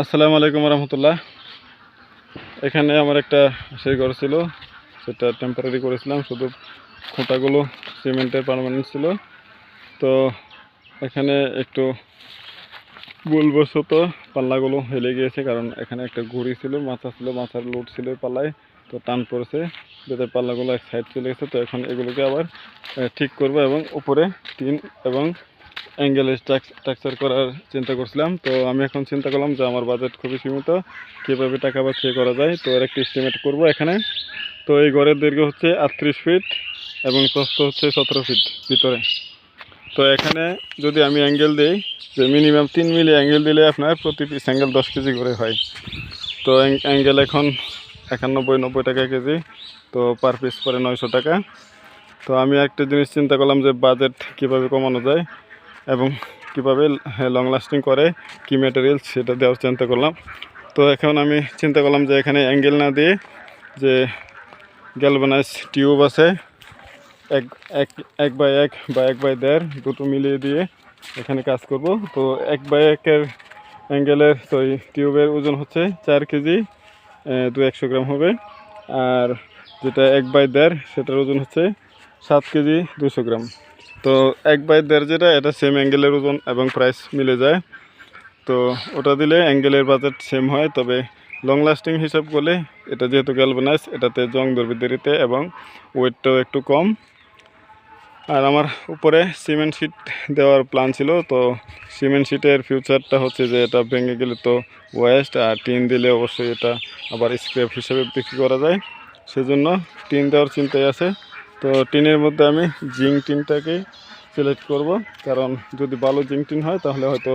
আসসালামু আলাইকুম রহমতুল্লাহ। এখানে আমার একটা সেই ঘর ছিল, সেটা টেম্পারারি করেছিলাম, শুধু খুঁটাগুলো সিমেন্টের পারমানেন্ট ছিল। তো এখানে একটু ভুলবশত পাল্লাগুলো হেলে গিয়েছে, কারণ এখানে একটা ঘুড়ি ছিল, মাথা ছিল, মাথার লোড ছিল পাল্লায়, তো টান পড়েছে, যাতে পাল্লাগুলো এক সাইড চলে গেছে। তো এখন এগুলোকে আবার ঠিক করব এবং উপরে টিন এবং অ্যাঙ্গেলের স্ট্রাকচার করার চিন্তা করছিলাম। তো আমি এখন চিন্তা করলাম যে আমার বাজেট খুবই সীমিত, কীভাবে টাকা বাঁচিয়ে করা যায়। তো এর একটা এস্টিমেট করব এখানে। তো এই ঘরের দৈর্ঘ্য হচ্ছে আটত্রিশ ফিট এবং প্রস্থ হচ্ছে সতেরো ফিট ভিতরে। তো এখানে যদি আমি অ্যাঙ্গেল দিই, যে মিনিমাম তিন মিলি অ্যাঙ্গেল দিলে আপনার প্রতি পিস অ্যাঙ্গেল দশ কেজি করে হয়। তো অ্যাঙ্গেল এখন একানব্বই, নব্বই টাকা কেজি। তো পার পিস পরে নয়শো টাকা। তো আমি একটা জিনিস চিন্তা করলাম যে বাজেট কীভাবে কমানো যায়। এবং কীভাবে লং লাস্টিং করে, কি ম্যাটেরিয়ালস সেটা দেওয়ার চিন্তা করলাম। তো এখন আমি চিন্তা করলাম যে এখানে অ্যাঙ্গেল না দিয়ে যে গ্যালভানাইজ টিউব আছে, এক এক এক বাই এক বা এক বাই দেড় দুটো মিলিয়ে দিয়ে এখানে কাজ করব। তো এক বাই একের অ্যাঙ্গেলের তো এই টিউবের ওজন হচ্ছে চার কেজি দু একশো গ্রাম হবে। আর যেটা এক বাই দেড়, সেটার ওজন হচ্ছে সাত কেজি দুশো গ্রাম। তো এক বাই দেড় যেটা, এটা সেম অ্যাঙ্গেলের ওজন এবং প্রাইস মিলে যায়। তো ওটা দিলে অ্যাঙ্গেলের বাজেট সেম হয়, তবে লং লাস্টিং হিসাব করলে এটা যেহেতু গ্যালভানাইজ এটাতে জং ধরবে দেরিতে এবং ওয়েটটাও একটু কম। আর আমার উপরে সিমেন্ট শিট দেওয়ার প্ল্যান ছিল, তো সিমেন্ট শিটের ফিউচারটা হচ্ছে যে এটা ভেঙে গেলে তো ওয়েস্ট আর টিন দিলে অবশ্যই এটা আবার স্ক্র্যাপ হিসেবে বিক্রি করা যায়। সেজন্য টিন দেওয়ার চিন্তায় আছে। তো টিনের মধ্যে আমি জিঙ্ক টিনটাকেই সিলেক্ট করব। কারণ যদি ভালো জিঙ্ক টিন হয়, তাহলে হয়তো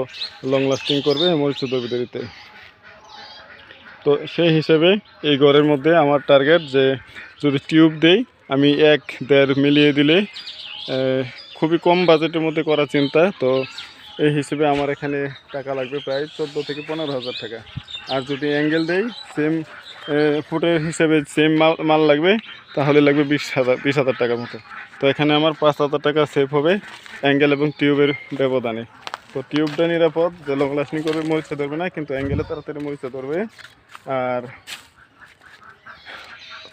লং লাস্টিং করবে মরিচ দেরিতে। তো সেই হিসেবে এই ঘরের মধ্যে আমার টার্গেট যে যদি টিউব দেই, আমি এক দেড় মিলিয়ে দিলে খুবই কম বাজেটের মধ্যে করা চিন্তা। তো এই হিসেবে আমার এখানে টাকা লাগবে প্রায় চোদ্দ থেকে পনেরো হাজার টাকা। আর যদি অ্যাঙ্গেল দেই সেম ফুটের হিসেবে সেম মাল মাল লাগবে, তাহলে লাগবে বিশ হাজার বিশ হাজার টাকার মতো। তো এখানে আমার পাঁচ হাজার টাকা সেভ হবে অ্যাঙ্গেল এবং টিউবের ব্যবধানে। তো টিউবটা নিরাপদ, যে লং লাস্টিং করবে মরিচা ধরবে না, কিন্তু অ্যাঙ্গেলে তাড়াতাড়ি মরিচা ধরবে। আর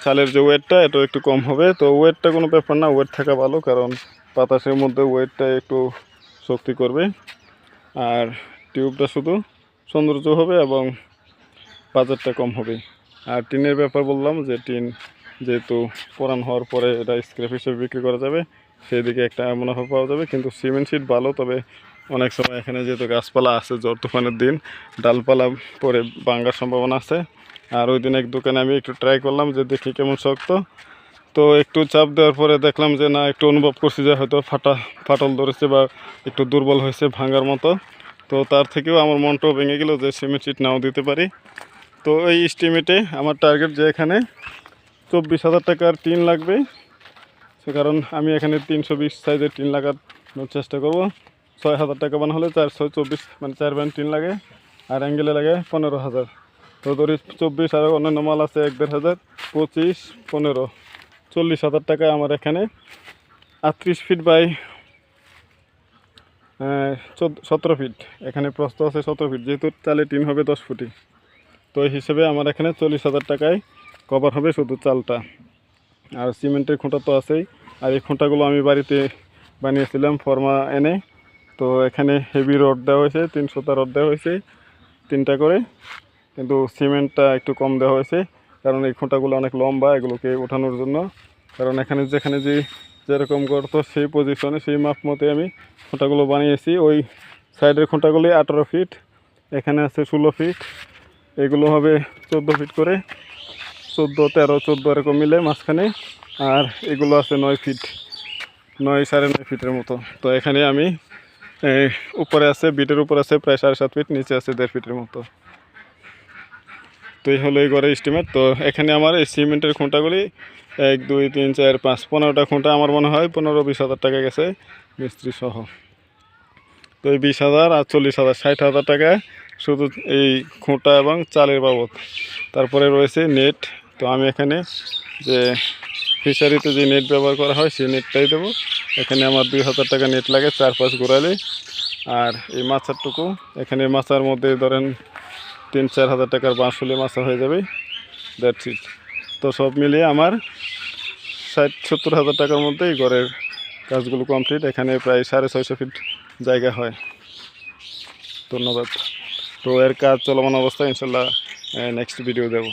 চালের যে ওয়েটটা এটা একটু কম হবে। তো ওয়েটটা কোনো ব্যাপার না ওয়েট থাকা ভালো, কারণ বাতাসের মধ্যে ওয়েটটা একটু শক্তি করবে। আর টিউবটা শুধু সৌন্দর্য হবে এবং বাজারটা কম হবে। আর টিনের ব্যাপার বললাম যে টিন যেহেতু পুরান হওয়ার পরে এটা স্ক্র্যাপ হিসেবে বিক্রি করা যাবে সেই দিকে একটা মুনাফা পাওয়া যাবে। কিন্তু সিমেন্ট শিট ভালো, তবে অনেক সময় এখানে যেহেতু গাছপালা আছে, জ্বর তুফানের দিন ডালপালা পরে ভাঙার সম্ভাবনা আছে। আর ওই দিন এক দোকানে আমি একটু ট্রাই করলাম, যে দেখি কেমন শক্ত। তো একটু চাপ দেওয়ার পরে দেখলাম যে না, একটু অনুভব করছি যে হয়তো ফাটা, ফাটল ধরেছে বা একটু দুর্বল হয়েছে ভাঙার মতো। তো তার থেকেও আমার মনটাও ভেঙে গেল যে সিমেন্ট শিট নাও দিতে পারি। তো এই এস্টিমেটে আমার টার্গেট যে এখানে চব্বিশ হাজার টাকার টিন লাগবে। সে কারণ আমি এখানে তিনশো বিশ সাইজের টিন লাগানোর চেষ্টা করব। ছয় হাজার টাকা বানা হলে চার ছয় চব্বিশ মানে চার ব্যান্ড টিন লাগে, আর অ্যাঙ্গেলে লাগে পনেরো হাজার। তো ধরি চব্বিশ আর অন্যান্য মাল আছে এক দেড় হাজার, পঁচিশ, পনেরো, চল্লিশ হাজার টাকায় আমার এখানে আটত্রিশ ফিট বাই সতেরো ফিট এখানে প্রস্থ আছে সতেরো ফিট যেহেতু চালে টিন হবে দশ ফুটি তো এই হিসেবে আমার এখানে চল্লিশ হাজার টাকায় কভার হবে শুধু চালটা। আর সিমেন্টের খুঁটা তো আছেই। আর এই খুঁটাগুলো আমি বাড়িতে বানিয়েছিলাম ফর্মা এনে। তো এখানে হেভি রড দেওয়া হয়েছে তিনশোটা রড দেওয়া হয়েছে, তিনটা করে। কিন্তু সিমেন্টটা একটু কম দেওয়া হয়েছে, কারণ এই খুঁটাগুলো অনেক লম্বা এগুলোকে ওঠানোর জন্য। কারণ এখানে যেখানে যে যেরকম করতো সেই পজিশনে সেই মাপ মতে আমি খুঁটাগুলো বানিয়েছি। ওই সাইডের খুঁটাগুলি আঠারো ফিট এখানে আছে ষোলো ফিট এগুলো হবে চোদ্দ ফিট করে। চোদ্দ, তেরো, চোদ্দ এরকম মিলে মাঝখানে। আর এগুলো আছে নয় ফিট নয় সাড়ে নয় ফিটের মতো। তো এখানে আমি উপরে আছে, বিটের উপর আছে প্রায় সাড়ে সাত ফিট নিচে আছে দেড় ফিটের মতো। তো এই হলো এই ঘরের এস্টিমেট তো এখানে আমার এই সিমেন্টের খুঁটাগুলি, এক, দুই, তিন, চার, পাঁচ, পনেরোটা খুঁটা আমার মনে হয় পনেরো, বিশ হাজার টাকা গেছে মিস্ত্রি সহ। তো এই বিশ হাজার আর চল্লিশ হাজার, ষাট হাজার টাকা শুধু এই খুঁটা এবং চালের বাবদ। তারপরে রয়েছে নেট। তো আমি এখানে যে ফিশারিতে যে নেট ব্যবহার করা হয়, সেই নেটটাই দেবো। এখানে আমার দুই হাজার টাকা নেট লাগে চার পাঁচ ঘোরালে আর এই মাছারটুকু এখানে মাছার মধ্যে ধরেন তিন চার হাজার টাকার বাঁশ হলে মাছা হয়ে যাবে। দ্যাটস ইট তো সব মিলিয়ে আমার ষাট সত্তর হাজার টাকার মধ্যে এই ঘরের কাজগুলো কমপ্লিট এখানে প্রায় সাড়ে ছয়শো ফিট জায়গা হয়। ধন্যবাদ। তো এর কাজ চলমান অবস্থায় ইনশাল্লাহ নেক্সট ভিডিও দেবো।